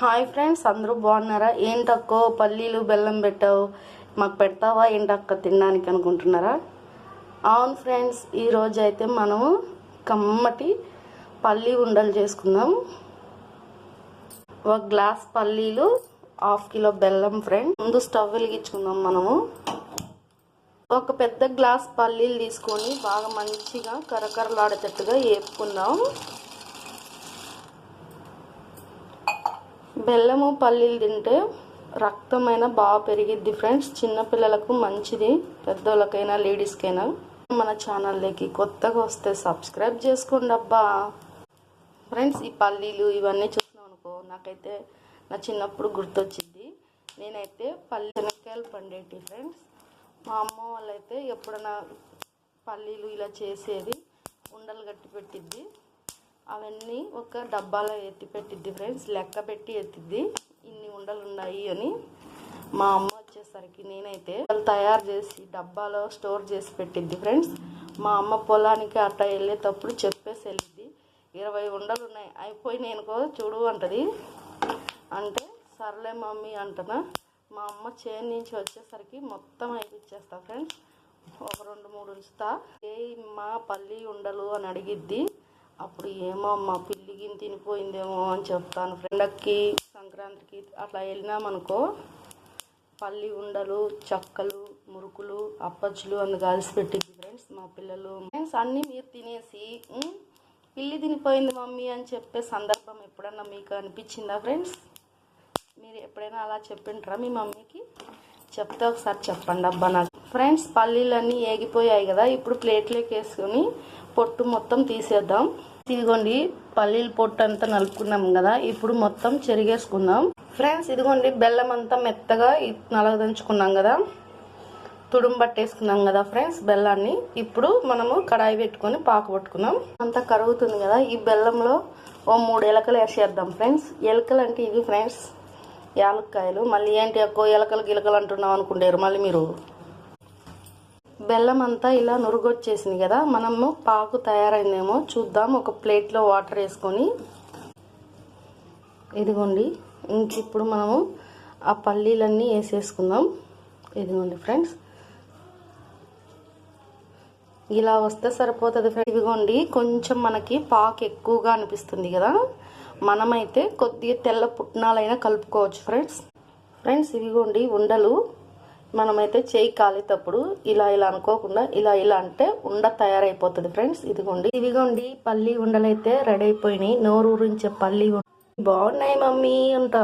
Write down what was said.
Hi friends అందరూ బాగున్నారా? ఏంటక్కో పల్లీలు బెల్లం పెట్టావు. మాకు పెడతావా ఏంటక్క తినడానికి అనుకుంటున్నారా? అవును ఫ్రెండ్స్ ఈరోజు అయితే మనము కమ్మటి పల్లీ ఉండలు చేసుకుందాం. ఒక గ్లాస్ పల్లీలు హాఫ్ కిలో బెల్లం ఫ్రెండ్. ముందు స్టవ్ వెలిగించుకుందాం మనము. ఒక పెద్ద గ్లాస్ పల్లీలు తీసుకొని బాగా మంచిగా కరకరలాడేటట్టుగా వేపుకుందాం బెల్లము పల్లీలు తింటే రక్తమైన బాగా పెరిగిద్ది ఫ్రెండ్స్ చిన్నపిల్లలకు మంచిది పెద్దోళ్ళకైనా లేడీస్కైనా. మన ఛానల్లోకి కొత్తగా వస్తే సబ్స్క్రైబ్ చేసుకోండి అబ్బా. ఫ్రెండ్స్ ఈ పల్లీలు ఇవన్నీ చూసినాం అనుకో నాకైతే నా చిన్నప్పుడు గుర్తొచ్చింది. నేనైతే పల్లి శనక్కాయలు పండేటి ఫ్రెండ్స్ మా అమ్మ వాళ్ళైతే ఎప్పుడైనా పల్లీలు ఇలా చేసేది ఉండలు గట్టి పెట్టిద్ది. అవన్నీ ఒక డబ్బాలో ఎత్తి పెట్టిద్ది ఫ్రెండ్స్ లెక్క పెట్టి ఎత్తిద్ది. ఇన్ని ఉండలు ఉన్నాయి అని మా అమ్మ వచ్చేసరికి నేనైతే వాళ్ళు తయారు చేసి డబ్బాలో స్టోర్ చేసి పెట్టిద్ది ఫ్రెండ్స్ మా అమ్మ పొలానికి అట్లా వెళ్ళేటప్పుడు చెప్పేసి వెళ్ళిద్ది. ఇరవై ఉండలు ఉన్నాయి. అయిపోయి నేనుకో చూడు అంటది. అంటే సర్లే మమ్మీ అంటనా? మా అమ్మ చేను నుంచి వచ్చేసరికి మొత్తం అయిపోయిచ్చేస్తా ఫ్రెండ్స్ ఒక రెండు మూడు ఉంచుతా ఏ మా పల్లి ఉండలు అని అడిగిద్ది. అప్పుడు ఏమో మా పిల్లికి తినిపోయిందేమో అని చెప్తాను. ఫ్రెండ్కి సంక్రాంతికి అట్లా వెళ్ళినామనుకో పల్లి ఉండలు చక్కలు మురుకులు అప్పచ్చులు అందు కలిసి పెట్టింది ఫ్రెండ్స్ మా పిల్లలు. ఫ్రెండ్స్ అన్నీ మీరు తినేసి పిల్లి తినిపోయింది మమ్మీ అని చెప్పే సందర్భం ఎప్పుడన్నా మీకు అనిపించిందా ఫ్రెండ్స్ మీరు ఎప్పుడైనా అలా చెప్పింటారా మీ మమ్మీకి? చెప్తే ఒకసారి చెప్పండి అబ్బా నాకు. ఫ్రెండ్స్ పల్లీలన్నీ ఏగిపోయాయి కదా ఇప్పుడు ప్లేట్లోకి వేసుకొని పొట్టు మొత్తం తీసేద్దాం. ఇదిగోండి పల్లీల పొట్టు అంతా నలుపుకున్నాం కదా ఇప్పుడు మొత్తం చెరిగేసుకుందాం. ఫ్రెండ్స్ ఇదిగోండి బెల్లం అంతా మెత్తగా నలగదంచుకున్నాం కదా తుడుము పట్టేసుకున్నాం కదా ఫ్రెండ్స్ బెల్లాన్ని. ఇప్పుడు మనము కడాయి పెట్టుకొని పాకు పట్టుకున్నాం. అంతా కరుగుతుంది కదా ఈ బెల్లంలో ఓ మూడు ఎలకలు వేసేద్దాం ఫ్రెండ్స్ ఎలకలు అంటే ఇవి ఫ్రెండ్స్ యాలక్కాయలు. మళ్ళీ ఏంటి ఎక్కువ ఎలకలు గిలకలు అంటున్నాం అనుకుంటారు మళ్ళీ మీరు బెల్లం అంతా ఇలా నురుగొచ్చేసింది కదా మనము పాకు తయారైందేమో చూద్దాం. ఒక ప్లేట్లో వాటర్ వేసుకొని ఇదిగోండి ఇంక ఇప్పుడు మనము ఆ పల్లీలన్నీ వేసేసుకుందాం. ఇదిగోండి ఫ్రెండ్స్. ఇలా వస్తే సరిపోతుంది ఫ్రెండ్స్. ఇదిగోండి కొంచెం మనకి పాకు ఎక్కువగా అనిపిస్తుంది కదా మనమైతే కొద్దిగా తెల్ల పుట్నాలైనా కలుపుకోవచ్చు ఫ్రెండ్స్. ఫ్రెండ్స్ ఇదిగోండి ఉండలు మనమైతే చేయి కాలేటప్పుడు ఇలా ఇలా అనుకోకుండా ఇలా ఇలా అంటే ఉండ తయారైపోతుంది ఫ్రెండ్స్. ఇదిగోండి. ఇదిగోండి పల్లి ఉండలైతే రెడీ అయిపోయినాయి. నోరు ఊరించే పల్లి బాగున్నాయి మమ్మీ అంటారు.